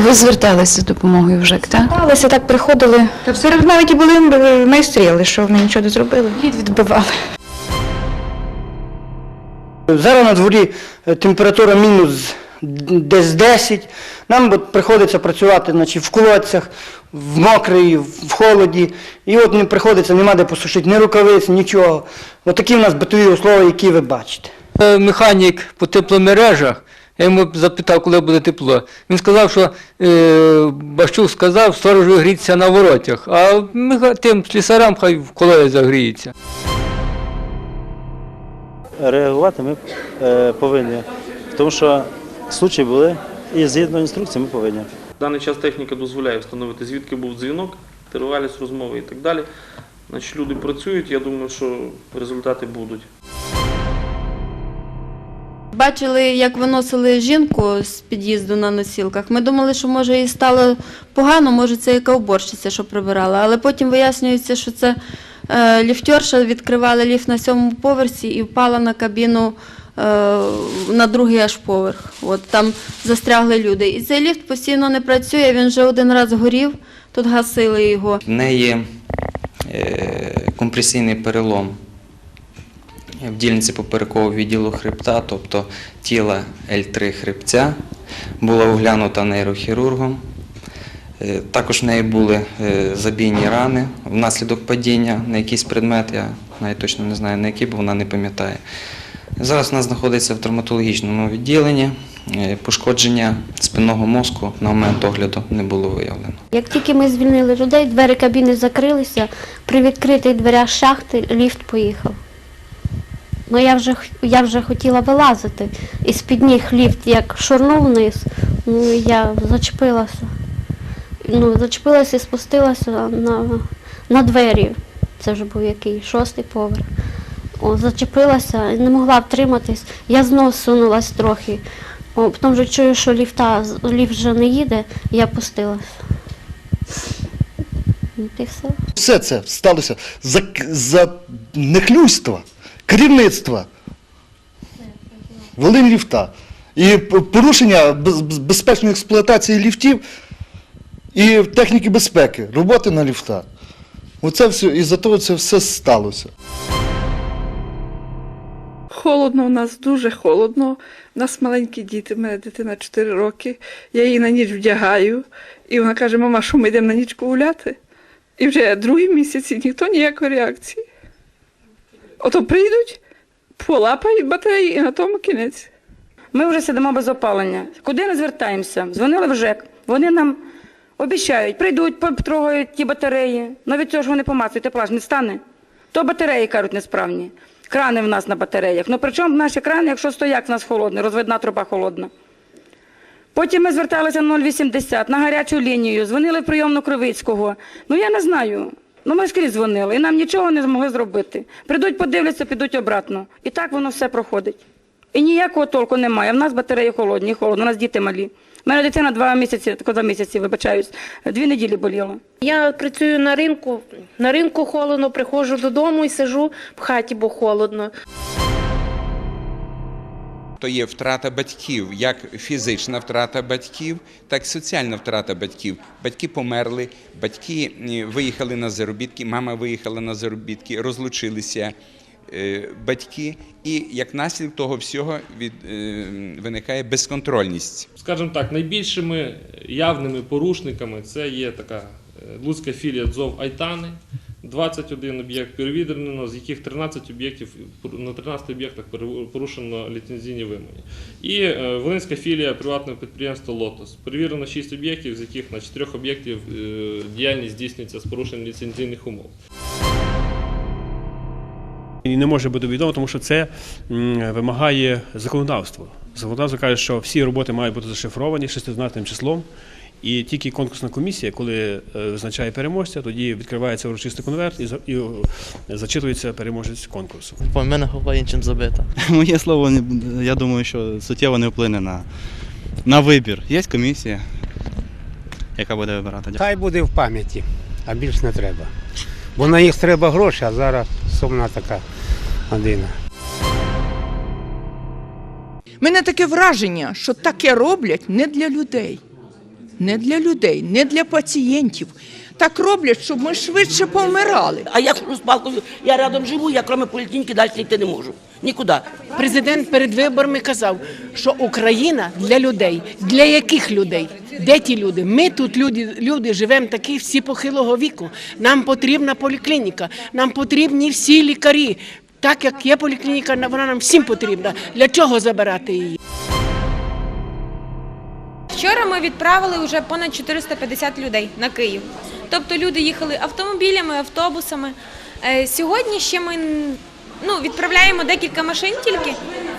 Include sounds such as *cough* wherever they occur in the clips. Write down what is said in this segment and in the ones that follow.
Ви зверталися з допомогою в ЖЕК, так? Сталося, так приходили. Та серед навіть і були майстри, але що вони нічого не зробили. Лід відбивали. Зараз на дворі е, температура мінус десь 10. Нам от приходиться працювати значить, в колодцях, в мокрій, в холоді. І от не приходиться, нема де посушити ні рукавиць, нічого. От такі в нас битові условия, які ви бачите. Е, Механік по тепломережах, я йому запитав, коли буде тепло. Він сказав, що е, Бащук сказав, сторожу гріться на воротях, а меха- тим слісарам хай в колої загріється. реагувати ми е, повинні, тому що случаї були, і згідно інструкції ми повинні. В даний час техніка дозволяє встановити, звідки був дзвінок, тривалість розмови і так далі. Значить, люди працюють, я думаю, що результати будуть. Бачили, як виносили жінку з під'їзду на носілках. Ми думали, що може їй стало погано, може це яка уборщиця, що прибирала. Але потім вияснюється, що це е, ліфтерша відкривала ліфт на сьомому поверсі і впала на кабіну е, на другий аж поверх. От там застрягли люди. І цей ліфт постійно не працює. Він вже один раз горів, тут гасили його. В неї е, компресійний перелом в дільниці поперекового відділу хребта, тобто тіла L3 хребця, була оглянута нейрохірургом. Е, Також в неї були е, забійні рани внаслідок падіння на якийсь предмет, я навіть точно не знаю на який, бо вона не пам'ятає. Зараз вона знаходиться в травматологічному відділенні. Е, Пошкодження спинного мозку на момент огляду не було виявлено. Як тільки ми звільнили людей, двері кабіни закрилися, при відкритих дверях шахти ліфт поїхав. Ну я вже, я вже хотіла вилазити. І з-під ніг ліфт як шурнув вниз, ну я зачепилася. Ну, зачепилася і спустилася на, на двері. Це вже був який шостий поверх. О, зачепилася і не могла втриматись. Я знов сунулась трохи. О, потім вже чую, що ліфта, ліфт вже не їде, я пустилася. От все. Все це сталося за, за нехлюйства, керівництва, Волинь ліфта. І порушення без- без- безпечної експлуатації ліфтів і техніки безпеки, роботи на ліфтах. Оце все, і за того це все сталося. Холодно у нас, дуже холодно. У нас маленькі діти, в мене дитина 4 роки. Я її на ніч вдягаю, і вона каже: мама, що ми йдемо на ніч гуляти? І вже другий місяць і ніхто ніякої реакції. Ото прийдуть, полапають батареї і на тому кінець. Ми вже сидимо без опалення. Куди не звертаємося? Дзвонили в ЖЕК. Вони нам обіцяють, прийдуть, потрогають ті батареї. Ну від цього ж вони помацують, тепла ж не стане. То батареї, кажуть, несправні. Крани в нас на батареях. Ну при чому наші крани, якщо стояк в нас холодний, розвидна труба холодна. Потім ми зверталися на 080, на гарячу лінію, дзвонили в прийомну Кривицького. Ну я не знаю. Ну ми скрізь дзвонили, і нам нічого не змогли зробити. Прийдуть, подивляться, підуть обратно. І так воно все проходить. І ніякого толку немає. В нас батареї холодні, холодно, у нас діти малі. У мене дитина два місяці, тако два місяці, вибачаюсь, дві неділі боліла. Я працюю на ринку. На ринку холодно, приходжу додому і сижу в хаті, бо холодно. То є втрата батьків, як фізична втрата батьків, так і соціальна втрата батьків. Батьки померли, батьки виїхали на заробітки, мама виїхала на заробітки, розлучилися е, батьки, і як наслідок того всього від, е, виникає безконтрольність. Скажімо так, найбільшими явними порушниками це є така е, луцька філія ДЗОВ Айтани. 21 об'єкт перевірено, з яких 13 об'єктів на 13 об'єктах порушено ліцензійні вимоги. І е, Волинська філія приватного підприємства Лотос. Перевірено 6 об'єктів, з яких на 4 об'єктів е, діяльність здійснюється з порушенням ліцензійних умов. І не може бути відомо, тому що це вимагає законодавство. Законодавство каже, що всі роботи мають бути зашифровані шестизначним числом. І тільки конкурсна комісія, коли е, визначає переможця, тоді відкривається урочистий конверт і, за- і зачитується переможець конкурсу. По мене голова іншим забита. *laughs* Моє слово, я думаю, що суттєво не вплине на, на вибір. Є комісія, яка буде вибирати. Хай буде в пам'яті, а більш не треба. Бо на їх треба гроші, а зараз сумна така година. Мене таке враження, що таке роблять не для людей. Не для людей, не для пацієнтів. Так роблять, щоб ми швидше помирали. А я з палкою, я рядом живу, я крім поліклініки далі йти не можу. Нікуди. Президент перед виборами казав, що Україна для людей. Для яких людей? Де ті люди? Ми тут люди, люди живемо такі всі похилого віку. Нам потрібна поліклініка, нам потрібні всі лікарі. Так як є поліклініка, вона нам всім потрібна. Для чого забирати її? Вчора ми відправили вже понад 450 людей на Київ. Тобто люди їхали автомобілями, автобусами. Е, Сьогодні ще ми ну, відправляємо декілька машин тільки,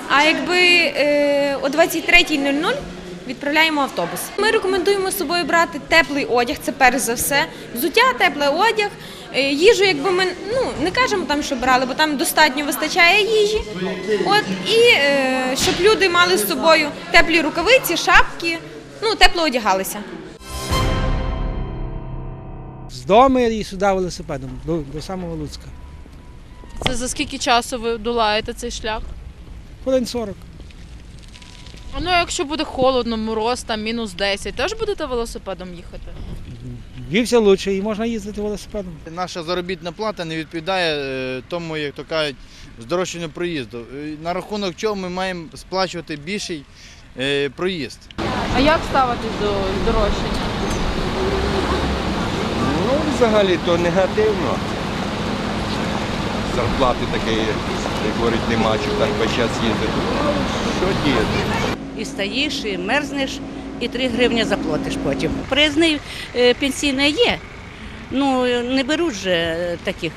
а якби е, о 23.00 відправляємо автобус. Ми рекомендуємо з собою брати теплий одяг, це перш за все, взуття, теплий одяг. Е, Їжу, якби ми ну не кажемо там, що брали, бо там достатньо вистачає їжі. От і щоб люди мали з собою теплі рукавиці, шапки, ну тепло одягалися. З дому і сюди велосипедом, до, до самого Луцька. Це за скільки часу ви долаєте цей шлях? Хвилин 40. А ну, якщо буде холодно, мороз, там мінус 10, теж будете велосипедом їхати? Вівся лучше і можна їздити велосипедом. Наша заробітна плата не відповідає е, тому, як то кажуть, здорожчанню проїзду. Е, На рахунок чого ми маємо сплачувати більший проїзд. А як ставитись до дорожчання? Ну, взагалі то негативно. Зарплати такі, як говорить, нема, що так весь час їздити. Ну, що діяти? І стоїш, і мерзнеш, і 3 гривні заплатиш потім. Приїзний е, пенсійний є. Ну, не беруть же е, таких,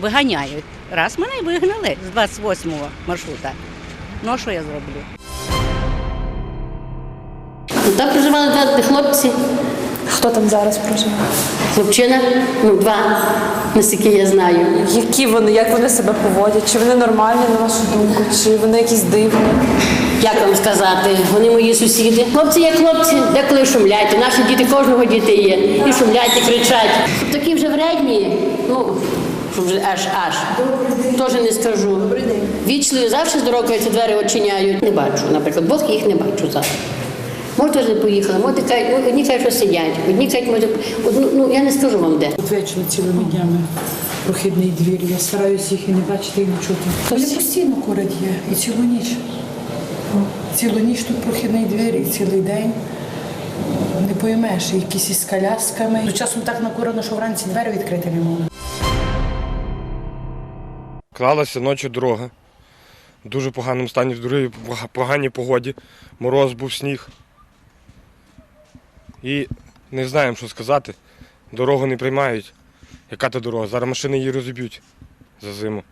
виганяють. Раз мене вигнали з 28-го маршрута. Ну, а що я зроблю? Ну, Там проживали два хлопці. Хто там зараз проживає? Хлопчина, ну два, наскільки я знаю. Які вони, як вони себе поводять? Чи вони нормальні, на вашу думку, чи вони якісь дивні? Як вам сказати, вони мої сусіди. Хлопці є хлопці, деколи шумлять. Наші діти кожного діти є. І шумлять, і кричать. Такі вже вредні, ну, вже аж аж. Теж не скажу. Вічливі завжди з дорогою ці двері очиняють. Не бачу, наприклад, двох їх не бачу зараз. Може, теж не поїхали, може, кажуть, одні кажуть, що сидять, одні кажуть, може, одну, ну, я не скажу вам де. От вічно цілими днями прохідний двір. Я стараюся їх і не бачити, і не чути. Вони постійно курять є, і цілу ніч. Цілу ніч тут прохідний двір, і цілий день. Не поймеш, якісь із колясками. Ну, Часом так накурено, що вранці двері відкрити не можна. Клалася ночі дорога. В дуже поганому стані, в поганій погоді. Мороз був сніг. І не знаємо, що сказати. Дорогу не приймають. Яка то дорога? Зараз машини її розіб'ють за зиму.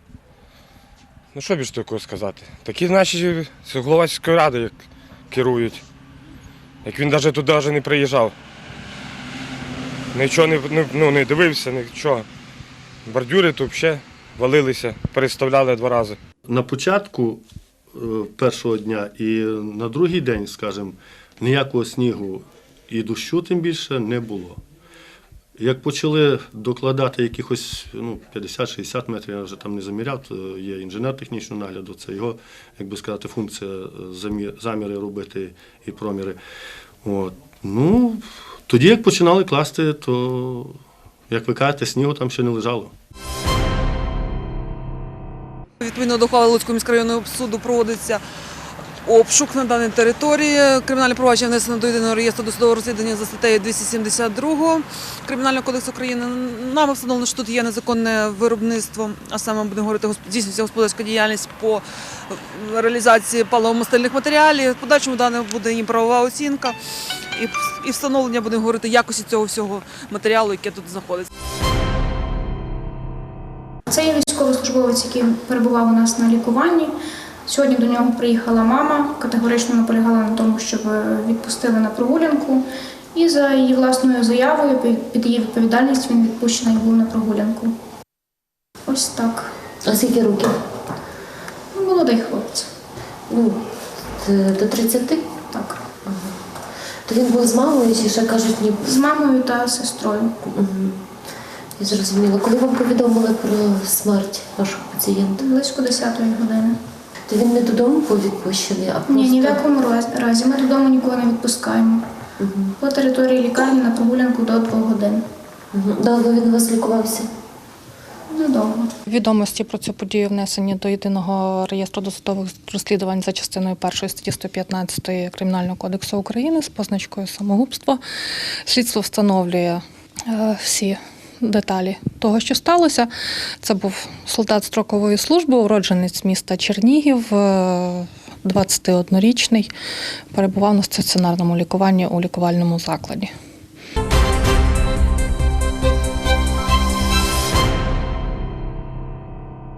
Ну що більше такого сказати? Такі наші голова сільської ради як керують. Як він навіть туди вже не приїжджав. Нічого не, ну, не дивився, нічого. Бордюри тут взагалі валилися, переставляли два рази. На початку е, першого дня і на другий день, скажімо, ніякого снігу і дощу тим більше не було. Як почали докладати якихось ну, 50-60 метрів, я вже там не заміряв, то є інженер технічного нагляду, це його, як би сказати, функція е, заміри робити і проміри. От. Ну, тоді, як починали класти, то, як ви кажете, снігу там ще не лежало. Відповідно до ухвали Луцького міськрайонного суду проводиться обшук на даній території. Кримінальне провадження внесено до єдиного реєстру досудового розслідування за статтею 272 Кримінального кодексу України. Нами встановлено, що тут є незаконне виробництво, а саме будемо говорити, здійснюється господарська діяльність по реалізації паливомастильних матеріалів. В подальшому дане буде їм правова оцінка і встановлення будемо говорити якості цього всього матеріалу, яке тут знаходиться. Це є військовослужбовець, який перебував у нас на лікуванні. Сьогодні до нього приїхала мама, категорично наполягала на тому, щоб відпустили на прогулянку. І за її власною заявою, під- її відповідальність, він відпущений був на прогулянку. Ось так. А скільки років? Ну, Молодий хлопець. Ну, до 30? Так. То він був з мамою, чи ще кажуть, ні? З мамою та сестрою. Я зрозуміла. Коли вам повідомили про смерть вашого пацієнта? Близько 10-ї години. То він не додому був відпущений, а просто... Ні, ні в якому раз- разі. Ми додому нікого не відпускаємо. По території лікарні на прогулянку до 2 годин. Довго він у вас лікувався? Недовго. Відомості про цю подію внесені до єдиного реєстру досудових розслідувань за частиною 1 статті 115 Кримінального кодексу України з позначкою самогубство. Слідство встановлює е, всі деталі того, що сталося. Це був солдат строкової служби, уродженець міста Чернігів, е, 21-річний, перебував на стаціонарному лікуванні у лікувальному закладі.